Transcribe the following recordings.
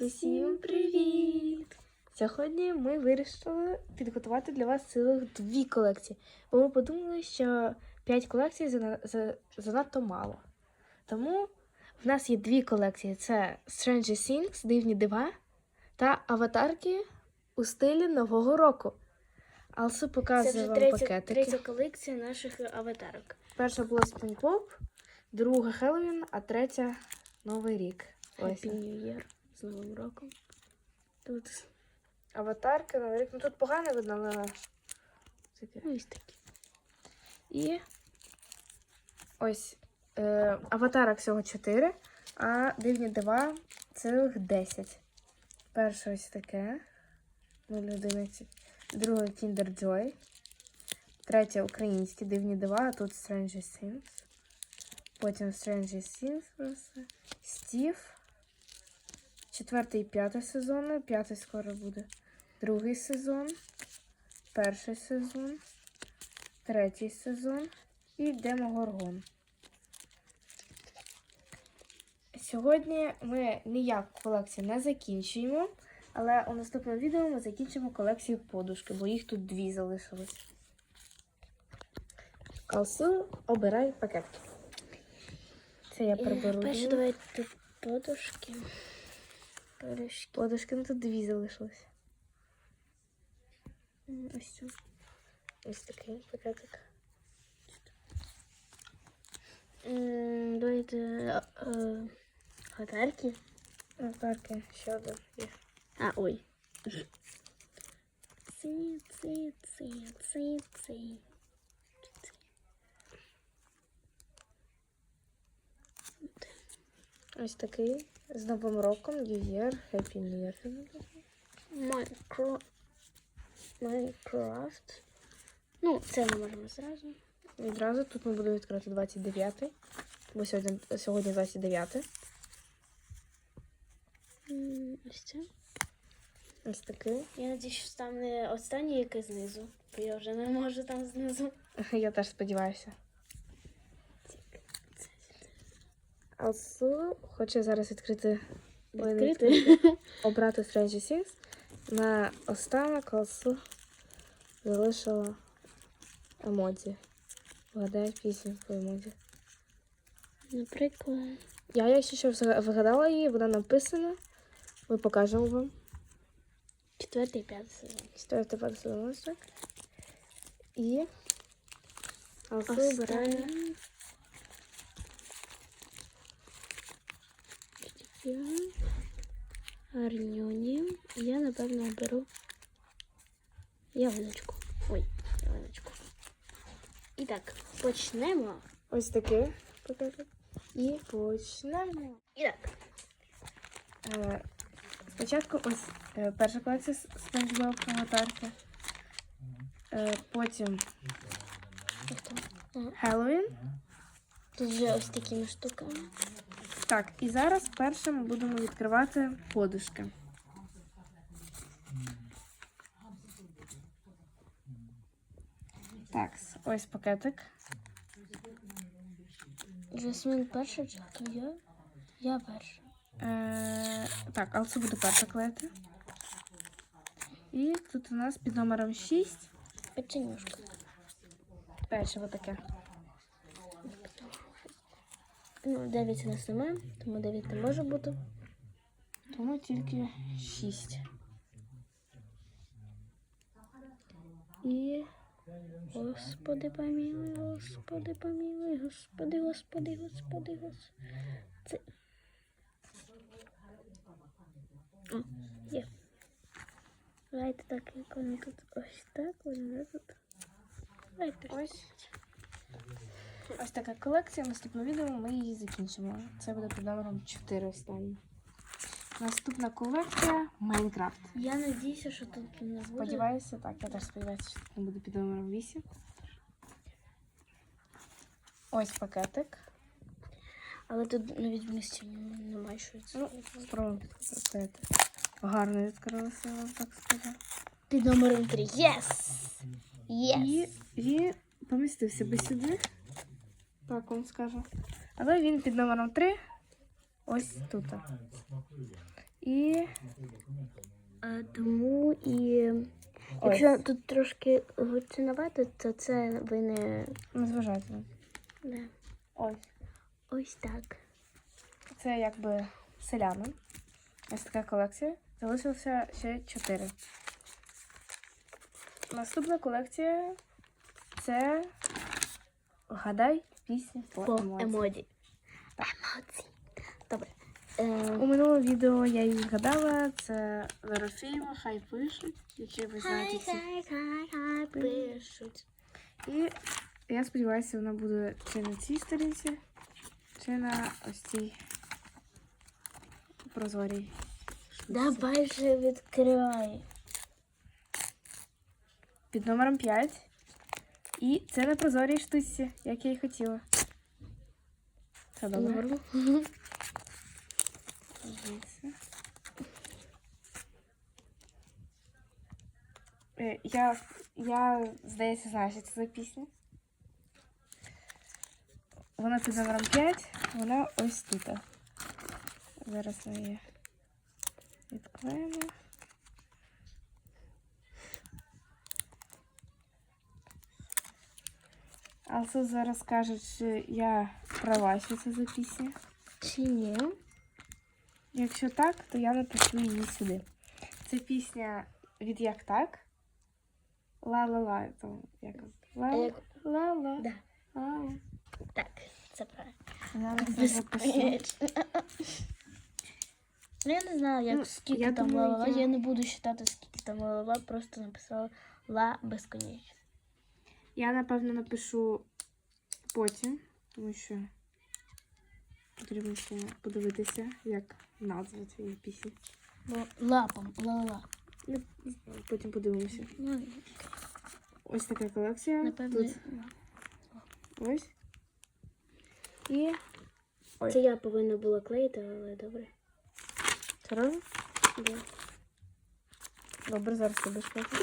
Усім привіт! Сьогодні ми вирішили підготувати для вас цілих дві колекції. Бо ми подумали, що п'ять колекцій занадто мало. Тому в нас є дві колекції: це Stranger Things, Дивні дива та аватарки у стилі Нового року. Алсу Це показує вже вам третя, пакетики. третя колекція наших аватарок. Перша була Pop, друга Хеллоуін, а третя Новий рік. Ось. Happy New Year з Новим роком. Тут Аватарки, Новий рік. Ну тут погано видно, але таке. ось такі. І ось е, аватарок всього 4, а дивні дива цілих 10. Перше ось таке 011. Друге Kinder Joy. Третє українські дивні дива, а тут Stranger Things. Потім Stranger Things просто. Стів. Четвертий і п'ятий сезони. П'ятий скоро буде. Другий сезон. Перший сезон третій сезон і Демогоргон. Сьогодні ми ніяк колекцію не закінчуємо, але у наступному відео ми закінчимо колекцію подушки, бо їх тут дві залишилось. Алсу обирай пакетки. Це я приберу. Перше давайте подушки. Подушки. Подушки, ну тут дві залишилось. Ось цю. Ось такий пакетик. Давайте е, аватарки. Аватарки, ще один є. А, ой. Ці, ці, ці, ці, ці. Ось такий. З Новим роком, New Year, Happy New Year. Майкро... Майнкрафт. Ну, це ми можемо зразу. Відразу тут ми будемо відкрити 29-й, бо сьогодні, сьогодні 29-й. Ось це. Ось такий. Я надіюсь, що там не останнє яке знизу, бо я вже не можу там знизу. Я теж сподіваюся. Тік. Це Алсу хоче зараз відкрити відкрити. обрати Stranger Things. На останок Алсу залишила емодзі. Вгадай пісню по емодзі. Наприклад. Я, якщо що вигадала її, вона написана. Ми покажемо вам. Четвертий, п'ятий сезон. Четвертий п'ятий сезон. І Алсу обирає Гарнюні. Я, напевно, беру ялиночку. Ой, ялиночку. І так, почнемо. ось такий пакетик. І почнемо. І так. Е, спочатку ось е, перша колекція з Спанч Боб аватарки. Е, потім. Хеллоуін. Тут вже ось такими штуками. Так, і зараз перше ми будемо відкривати подушки. Так, ось пакетик. Жасмин перша чи хто я? Я перша. Е, так, але це буде перша клеїти. І тут у нас під номером 6 Печенюшка. печиво таке. Ну, 9 у нас немає, тому 9 не може бути. Тому тільки 6. І Господи помилуй, Господи помилуй, Господи, Господи, Господи, Господи. Це... О, є. Давайте так, як воно тут ось так, воно тут. Давайте. ось. Ось така колекція. В наступному відео ми її закінчимо. Це буде під номером 4 останній. Наступна колекція Майнкрафт. Я надіюся, що тут не буде. Сподіваюся, так, я теж сподіваюся, що це буде під номером 8. Ось пакетик. Але тут навіть в місці немає що це. Ну, спробуємо відкрити. Гарно відкрилося, я вам так скажу. Під номером 3. Єс! Єс! І він помістився би сюди. Так вам скажу. Але він під номером 3 ось тут. І А, тому і Ось. якщо тут трошки гуртинувати, то це ви не. не зважайте. Да. Ось. Ось так. Це якби селяни. Ось така колекція. Залишилося ще чотири. Наступна колекція це Гадай пісню по, По емоді. Емоції. Добре. Е, У минулому відео я її згадала. Це Дорофеєва, хай пишуть, якщо ви знаєте ці. хай, хай, хай, пишуть. І я сподіваюся, вона буде чи на цій сторінці, чи на ось цій прозорій. Давай же відкривай. Під номером 5. І це на прозорій штуці, як я і хотіла. Це добре. Я, я, здається, знаю, що це за пісня. Вона під номером 5, вона ось тут. Зараз ми її відклеїмо. Алсу зараз каже, що я права, що це за пісня. Чи ні? Якщо так, то я напишу її сюди. Це пісня від як так. Ла-ла-ла. Там як А ла як- ла-ла. Да. ла Так, це правильно. Я запишу. Ну, я не знаю, як Ну, скільки я там думаю, ла-ла-ла. я- Я не буду считати, скільки там ла-ла-ла, просто написала ла безконечно. Я напевно напишу потім, тому що потрібно ще подивитися, як назва цієї пісні. Лапом, ла-ла-ла. Ну, Потім подивимося. Ну, Ось така колекція. напевно. Тут ось. І Ой. Це я повинна була клеїти, але добре. Серйозно? Да. Добре, зараз будеш клеїти.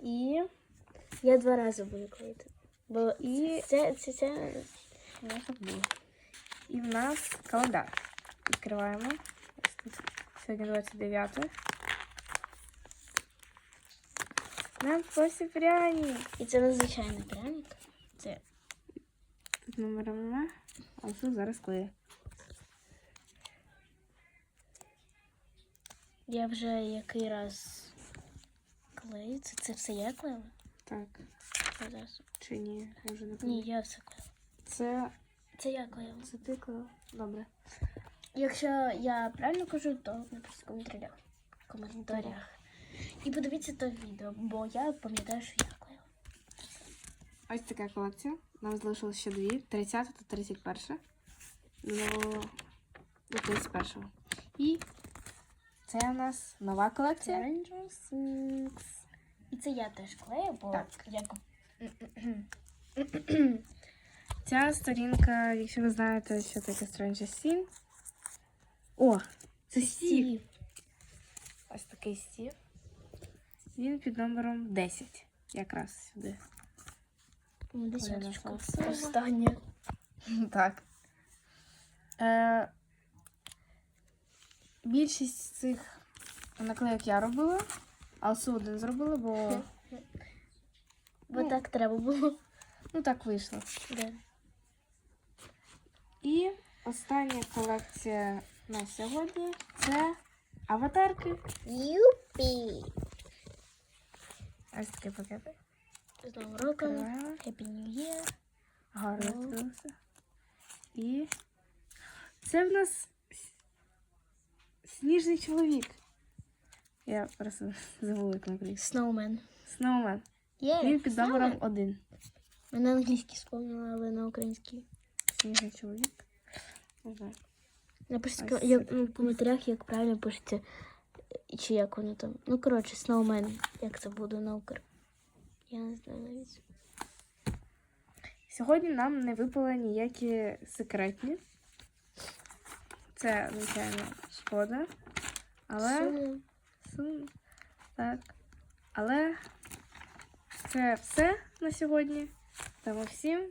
І Я два рази буду клеїти. Бо І- це, це, це... Забула. І в нас календар. Відкриваємо. Тут сьогодні 29. Нам Косі пряні. І це надзвичайний пряник. Це Тут номера нема. А тут зараз клеє. я вже який раз клею. Це, це все я клеїла? Так. Зараз. Чи ні? Я вже не Ні, пам'ятаю. я все клеїла. Це, Це я клеїла. це ти клеїла? Добре. Якщо я правильно кажу, то напишіть в коментарях. В коментарях. І подивіться то відео, бо я пам'ятаю, що я клеїла. Ось така колекція. Нам залишилось ще дві. 30 та 31. До, до 31. І це у нас нова колекція. Stranger Things. І це я теж клею, бо Так. як Ця сторінка, якщо ви знаєте, що таке Stranger Things. О, це Стів. Ось такий Стів. Він під номером 10. Якраз сюди. Десяточку. Останнє. Останнє. Так. Е, більшість цих наклейок я робила, а оцю один зробила, бо Бо Ну. так треба було. ну так вийшло. Да. І остання колекція на сьогодні це аватарки. Юпі! Ось такі пакети. З Новим роком. Happy New Year. Гарно Ну. відкрилося. І це в нас сніжний чоловік. Я просто забула як наклеїти. Snowman. Сноумен. Є. Він під номером один. Ми на англійській спомнила, але на українській. Сніжний чоловік. Не знаю. Напишіть Ось як, ну, в коментарях, як правильно пишеться. Чи як воно там. Ну, коротше, Snowman. Як це буде на укр. Я не знаю навіть. Сьогодні нам не випали ніякі секретні. Це, звичайно, шкода. Але. Сумно. Сум. Так. Але це все на сьогодні. Тому всім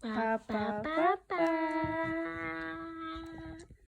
Па-па-па-па.